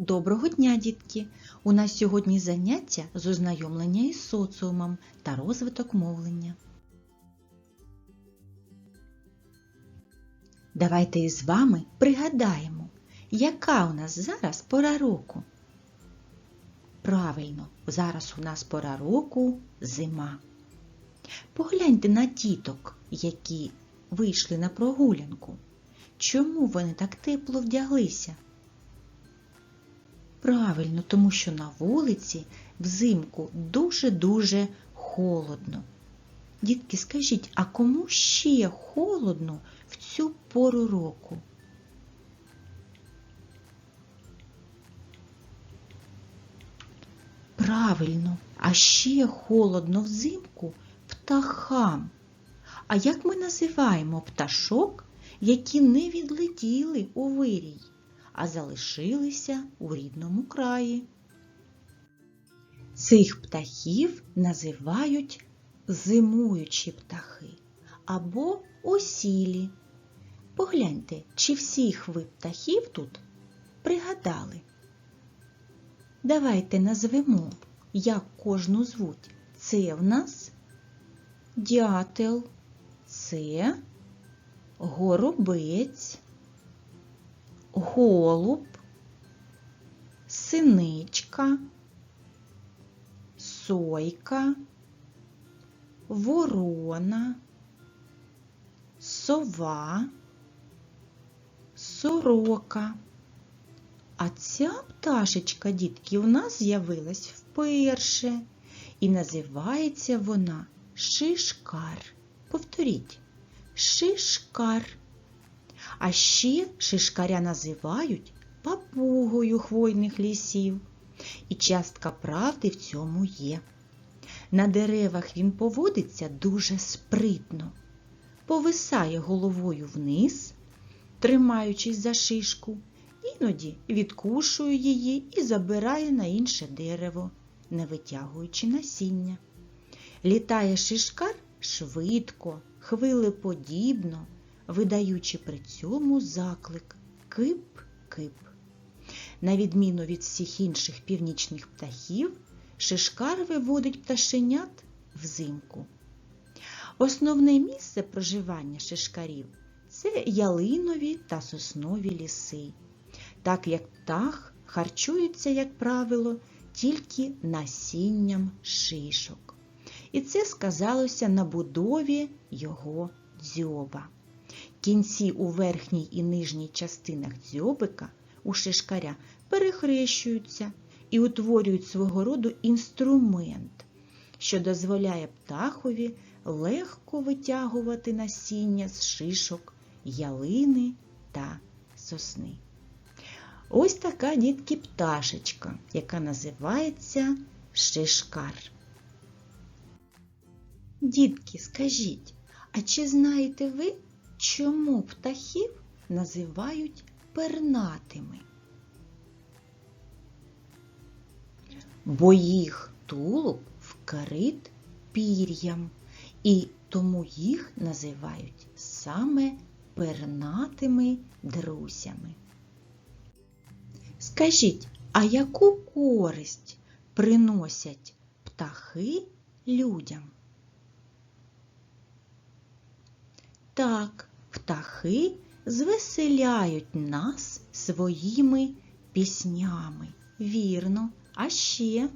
Доброго дня, дітки! У нас сьогодні заняття з ознайомлення із соціумом та розвиток мовлення. Давайте із вами пригадаємо, яка у нас зараз пора року. Правильно, зараз у нас пора року зима. Погляньте на діток, які вийшли на прогулянку. Чому вони так тепло вдяглися? Правильно, тому що на вулиці взимку дуже-дуже холодно. Дітки, скажіть, а кому ще холодно в цю пору року? Правильно, а ще холодно взимку птахам. А як ми називаємо пташок, які не відлетіли у вирій? А залишилися у рідному краї. Цих птахів називають зимуючі птахи або осілі. Погляньте, чи всіх ви птахів тут пригадали. Давайте назвемо, як кожну звуть. Це в нас дятел, це горобець голуб, синичка, сойка, ворона, сова, сорока. А ця пташечка, дітки, у нас з'явилась вперше, і називається вона шишкар. Повторіть, шишкар. А ще шишкаря називають папугою хвойних лісів. І частка правди в цьому є. На деревах він поводиться дуже спритно, повисає головою вниз, тримаючись за шишку, іноді відкушує її і забирає на інше дерево, не витягуючи насіння. Літає шишкар швидко, хвилеподібно видаючи при цьому заклик кип-кип. На відміну від всіх інших північних птахів, шишкар виводить пташенят взимку. Основне місце проживання шишкарів це ялинові та соснові ліси, так як птах харчується, як правило, тільки насінням шишок. І це сказалося на будові його дзьоба. Кінці у верхній і нижній частинах дзьобика у шишкаря перехрещуються і утворюють свого роду інструмент, що дозволяє птахові легко витягувати насіння з шишок, ялини та сосни. Ось така дітки пташечка, яка називається шишкар. Дітки, скажіть, а чи знаєте ви? Чому птахів називають пернатими? Бо їх тулуб вкрит пір'ям, і тому їх називають саме пернатими друзями. Скажіть, а яку користь приносять птахи людям? Так, птахи звеселяють нас своїми піснями. Вірно, а ще.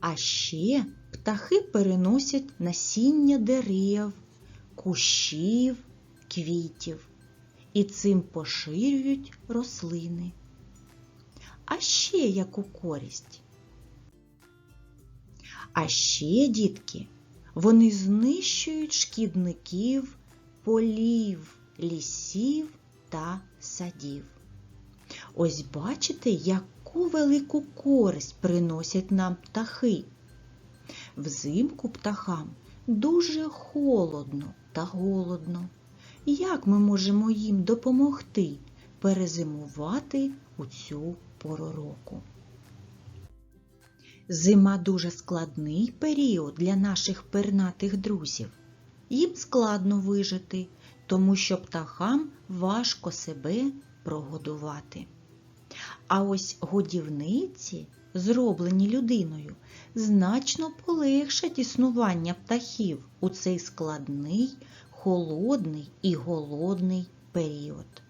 А ще птахи переносять насіння дерев, кущів, квітів і цим поширюють рослини. А ще яку користь? А ще, дітки, вони знищують шкідників полів, лісів та садів. Ось бачите, яку велику користь приносять нам птахи. Взимку птахам дуже холодно та голодно. Як ми можемо їм допомогти перезимувати у цю пору року? Зима дуже складний період для наших пернатих друзів. Їм складно вижити, тому що птахам важко себе прогодувати. А ось годівниці, зроблені людиною, значно полегшать існування птахів у цей складний, холодний і голодний період.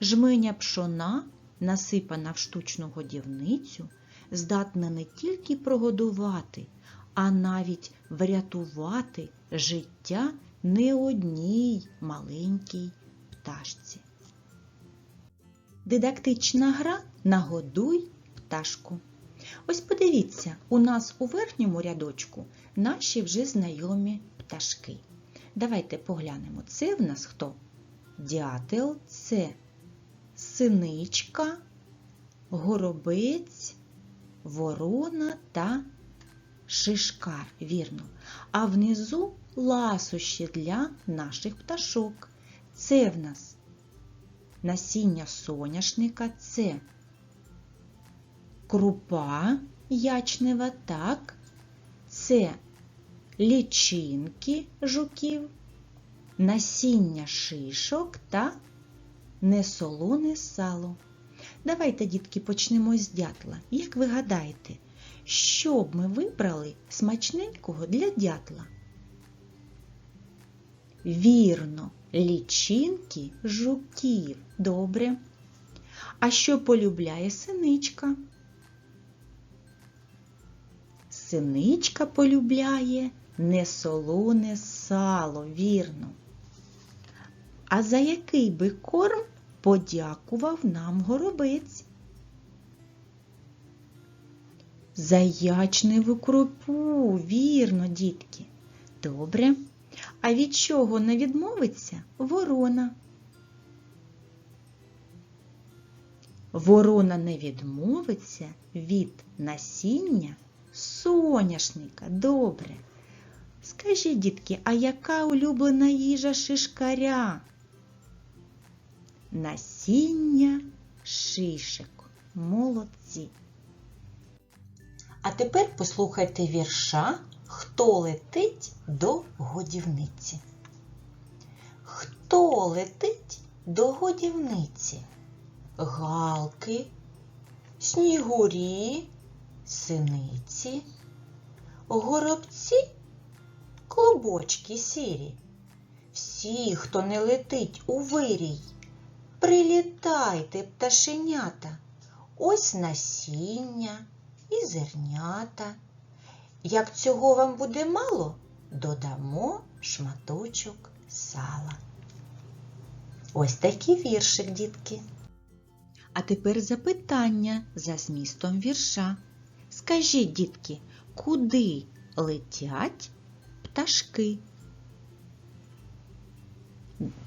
Жменя пшона, насипана в штучну годівницю, здатна не тільки прогодувати, а навіть врятувати життя не одній маленькій пташці. Дидактична гра Нагодуй пташку. Ось подивіться, у нас у верхньому рядочку наші вже знайомі пташки. Давайте поглянемо. Це в нас хто? Дятел, це синичка, горобець, ворона та шишкар, вірно. А внизу ласощі для наших пташок. Це в нас насіння соняшника, це крупа ячнева, так, це лічинки жуків, насіння шишок та несолоне сало. Давайте, дітки, почнемо з дятла. Як ви гадаєте, що б ми вибрали смачненького для дятла? Вірно, лічинки жуків. Добре. А що полюбляє синичка? Синичка полюбляє несолоне сало, вірно. А за який би корм подякував нам горобець? За ячневу крупу, вірно, дітки. Добре. А від чого не відмовиться ворона? Ворона не відмовиться від насіння соняшника. Добре. Скажіть, дітки, а яка улюблена їжа шишкаря? Насіння шишек. Молодці. А тепер послухайте вірша Хто летить до годівниці? Хто летить до годівниці? Галки, снігурі, синиці, горобці, клубочки сірі. Всі, хто не летить у вирій, прилітайте, пташенята, ось насіння і зернята. Як цього вам буде мало, додамо шматочок сала. Ось такий віршик, дітки. А тепер запитання за змістом вірша. Скажіть, дітки, куди летять пташки?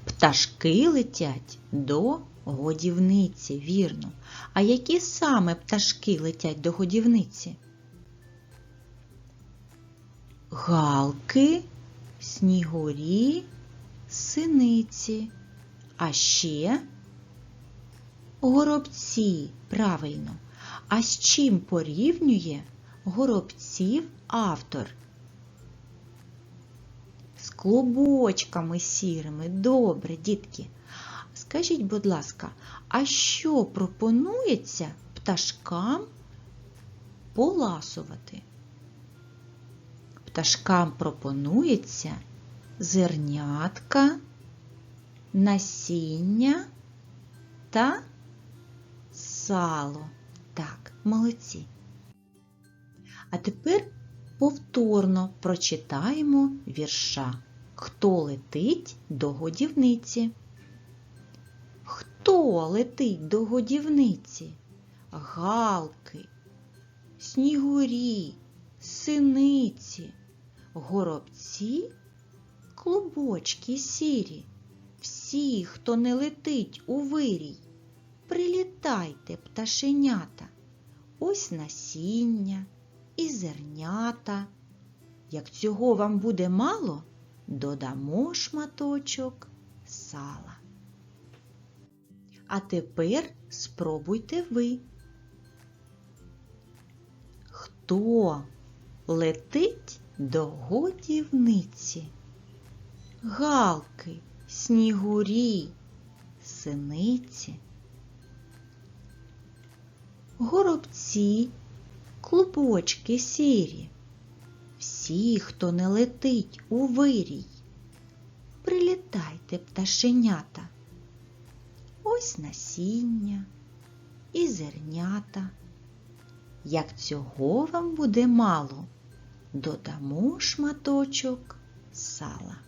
Пташки летять до годівниці, вірно. А які саме пташки летять до годівниці? Галки, снігурі, синиці, а ще горобці, правильно. А з чим порівнює горобців автор? З клубочками сірими. Добре, дітки. Скажіть, будь ласка, а що пропонується пташкам поласувати? Пташкам пропонується зернятка, насіння та сало. Так, молодці. А тепер повторно прочитаємо вірша. Хто летить до годівниці? Хто летить до годівниці? Галки, снігурі, синиці, горобці, клубочки сірі. Всі, хто не летить у вирій, прилітайте, пташенята, ось насіння і зернята. Як цього вам буде мало, додамо шматочок сала. А тепер спробуйте ви. Хто летить до годівниці? Галки, снігурі, синиці. горобці, клубочки сірі. Всі, хто не летить у вирій. Прилітайте, пташенята. Ось насіння і зернята. Як цього вам буде мало, додамо шматочок сала.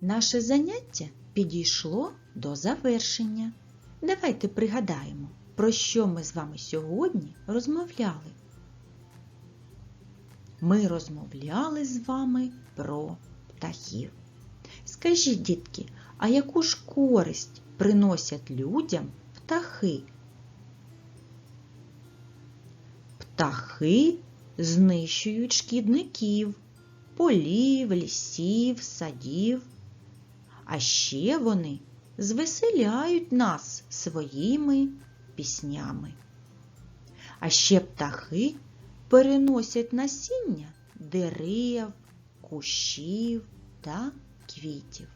Наше заняття підійшло до завершення. Давайте пригадаємо, про що ми з вами сьогодні розмовляли. Ми розмовляли з вами про птахів. Скажіть, дітки, а яку ж користь приносять людям птахи? Птахи знищують шкідників, полів, лісів, садів. А ще вони звеселяють нас своїми піснями. А ще птахи переносять насіння дерев, кущів та квітів.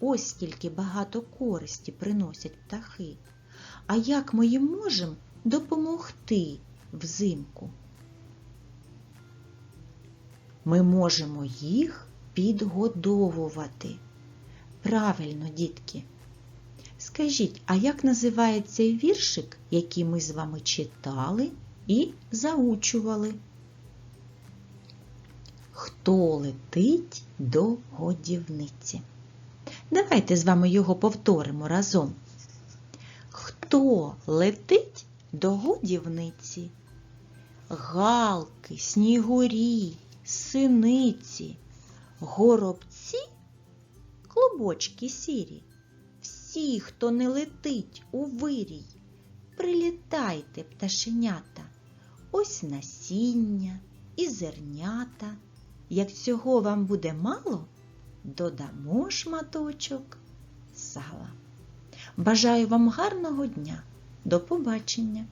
Ось скільки багато користі приносять птахи. А як ми їм можемо допомогти взимку? Ми можемо їх підгодовувати. Правильно, дітки. Скажіть, а як називається віршик, який ми з вами читали і заучували? Хто летить до годівниці? Давайте з вами його повторимо разом. Хто летить до годівниці? Галки, снігурі, синиці, горобці, клубочки сірі. Всі, хто не летить у вирій, прилітайте, пташенята, ось насіння і зернята. Як цього вам буде мало, додамо шматочок сала. Бажаю вам гарного дня. До побачення!